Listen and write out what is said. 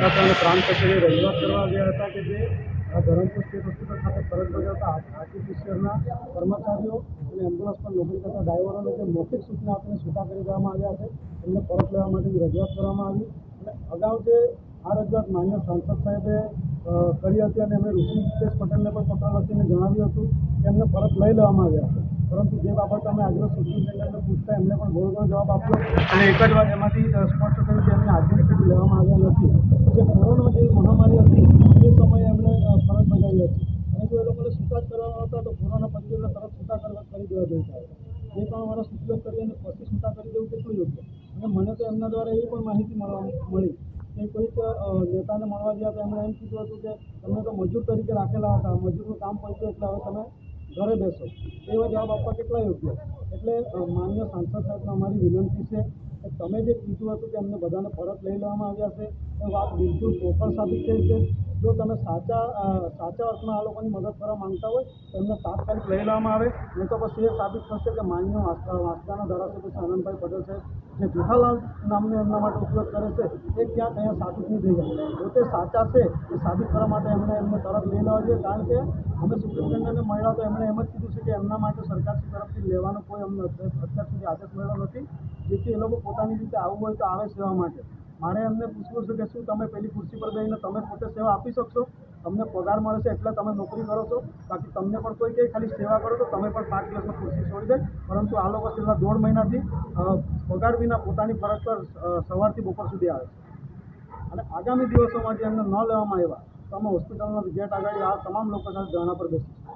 ખાતે અને પ્રાંત કચેરી રજૂઆત કરવા ગયા હતા કે જે આ ધરમપુર સ્ટેટ હોસ્પિટલ ખાતે ફરજ બજાવતા આર્ટિફિશિયલના કર્મચારીઓ અને એમ્બ્યુલન્સ પર નોકરી કરતા ડ્રાઈવરોને જે મૌખિક સૂચના આપીને છૂટા કરી દેવામાં આવ્યા છે. એમને પરત લેવા માટેની રજૂઆત કરવામાં આવી. અને અગાઉ જે આ રજૂઆત માન્ય સાંસદ સાહેબે કરી હતી અને એમણે ઋષિકેશ પટેલને પણ પત્ર લખીને જણાવ્યું હતું કે એમને પરત લઈ લેવામાં આવ્યા છે. પરંતુ જે બાબત અમે આગળ સુપ્રિન્ટેન્ડન્ટને પૂછતા એમને પણ ઘણો ઘણો જવાબ આપ્યો. અને એક જ વાત એમાંથી સ્પષ્ટ થયું કે એમને આજની લેવામાં આવ્યા નથી જે કોરોના જેવી મહામારી હતી એ સમયે એમણે અ, ફરજ બજાવી હતી અને જો કરવાનો આવતા તો કોરોના પછી તરત છૂટા કરવા કરી દેવા જોઈએ હતા પણ વર્ષ ઉપયોગ કરી અને પછી છૂટા કરી દેવું કેટલું યોગ્ય? અને મને તો એમના દ્વારા એવી પણ માહિતી મળવા મળી કે કોઈક નેતાને મળવા ગયા તો એમણે એમ કીધું હતું કે તમે તો મજૂર તરીકે રાખેલા હતા, મજૂરનું કામ પડતું એટલે હવે તમે ઘરે બેસો. એવા જવાબ આપવા કેટલા યોગ્ય? એટલે માન્ય સાંસદ સાહેબને અમારી વિનંતી છે કે તમે જે કીધું હતું કે અમને બધાને પરત લઈ લેવામાં આવ્યા છે, એ વાત બિલકુલ પ્રોપર સાબિત થઈ છે. જો તમે સાચા સાચા અર્થમાં આ લોકોની મદદ કરવા માંગતા હોય, તો એમને તાત્કાલિક લઈ લેવામાં આવે. નહીં તો પછી એ સાબિત થશે કે માન્ય વાંસદા વાંસદાના ધારાસભ્ય છે આનંદભાઈ પટેલ છે જે જેઠાલાલ નામને એમના માટે ઉપયોગ કરે છે, એ ક્યાંક અહીંયા સાબિત નહીં થઈ જાય. પોતે સાચા છે, એ સાબિત કરવા માટે એમણે એમને તરત લઈ લેવા જોઈએ, કારણ કે અમે સુપ્રિન્ટેન્ડન્ટને મળ્યા તો એમણે એમ જ કીધું છે કે એમના માટે સરકારશ્રી તરફથી લેવાનો કોઈ અમને અત્યાર સુધી આદેશ મળ્યો નથી. જેથી એ લોકો પોતાની રીતે આવવું હોય તો આવે સેવા માટે. મારે એમને પૂછવું છે કે શું તમે પેલી ખુરશી પર બેસીને તમે પોતે સેવા આપી શકશો? તમને પગાર મળે છે એટલે તમે નોકરી કરો છો. બાકી તમને પણ કોઈ કહે ખાલી સેવા કરો તો તમે પણ પાંચ દિવસમાં ખુરશી છોડી દે. પરંતુ આ લોકો છેલ્લા દોઢ મહિનાથી પગાર વિના પોતાની ફરજ પર સવારથી બપોર સુધી આવે છે. અને આગામી દિવસોમાં જે એમને ન લેવામાં આવ્યા, તો અમે હોસ્પિટલના ગેટ આગળ આ તમામ લોકો સાથે ધરણા પર બેસીશું